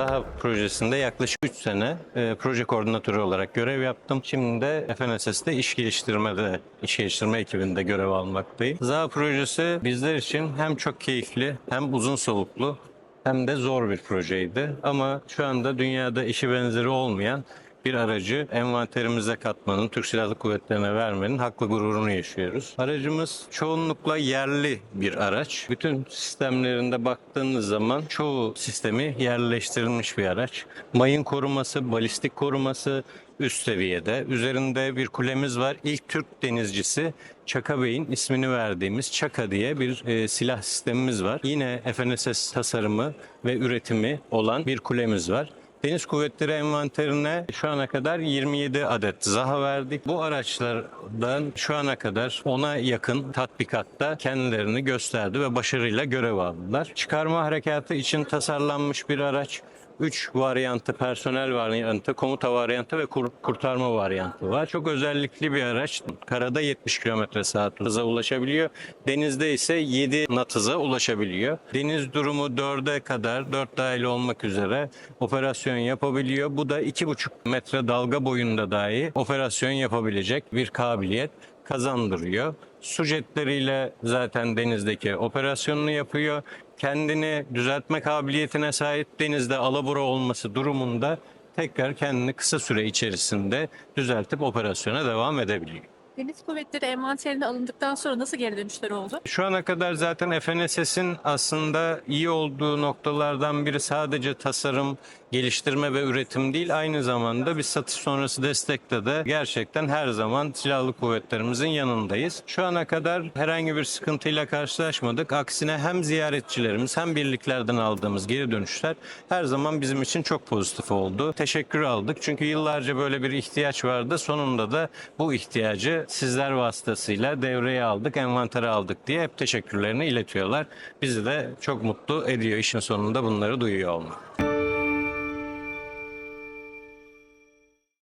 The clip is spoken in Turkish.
Zaha projesinde yaklaşık 3 sene e, proje koordinatörü olarak görev yaptım. Şimdi de FNSS'te iş geliştirmede, iş geliştirme ekibinde görev almaktayım. Zaha projesi bizler için hem çok keyifli hem uzun soluklu hem de zor bir projeydi. Ama şu anda dünyada işi benzeri olmayan bir aracı envanterimize katmanın, Türk Silahlı Kuvvetleri'ne vermenin haklı gururunu yaşıyoruz. Aracımız çoğunlukla yerli bir araç. Bütün sistemlerinde baktığınız zaman çoğu sistemi yerleştirilmiş bir araç. Mayın koruması, balistik koruması üst seviyede. Üzerinde bir kulemiz var. İlk Türk denizcisi Çaka Bey'in ismini verdiğimiz Çaka diye bir e, silah sistemimiz var. Yine FNSS tasarımı ve üretimi olan bir kulemiz var. Deniz Kuvvetleri envanterine şu ana kadar 27 adet Zaha verdik. Bu araçlardan şu ana kadar ona yakın tatbikatta kendilerini gösterdi ve başarıyla görev aldılar. Çıkarma harekatı için tasarlanmış bir araç. 3 varyantı, personel varyantı, komuta varyantı ve kur- kurtarma varyantı var. Çok özellikli bir araç. Karada 70 km saat hıza ulaşabiliyor. Denizde ise 7 knot hıza ulaşabiliyor. Deniz durumu 4'e kadar, 4 dahil olmak üzere operasyon yapabiliyor. Bu da 2,5 metre dalga boyunda dahi operasyon yapabilecek bir kabiliyet kazandırıyor. Su jetleriyle zaten denizdeki operasyonunu yapıyor. Kendini düzeltme kabiliyetine sahip denizde alabora olması durumunda tekrar kendini kısa süre içerisinde düzeltip operasyona devam edebiliyor. Deniz Kuvvetleri envanterine alındıktan sonra nasıl geri dönüşler oldu? Şu ana kadar zaten FNSS'in aslında iyi olduğu noktalardan biri sadece tasarım, geliştirme ve üretim değil aynı zamanda bir satış sonrası destekte de gerçekten her zaman silahlı kuvvetlerimizin yanındayız. Şu ana kadar herhangi bir sıkıntıyla karşılaşmadık. Aksine hem ziyaretçilerimiz hem birliklerden aldığımız geri dönüşler her zaman bizim için çok pozitif oldu. Teşekkür aldık çünkü yıllarca böyle bir ihtiyaç vardı. Sonunda da bu ihtiyacı sizler vasıtasıyla devreye aldık, envantere aldık diye hep teşekkürlerini iletiyorlar. Bizi de çok mutlu ediyor işin sonunda bunları duyuyor olmak.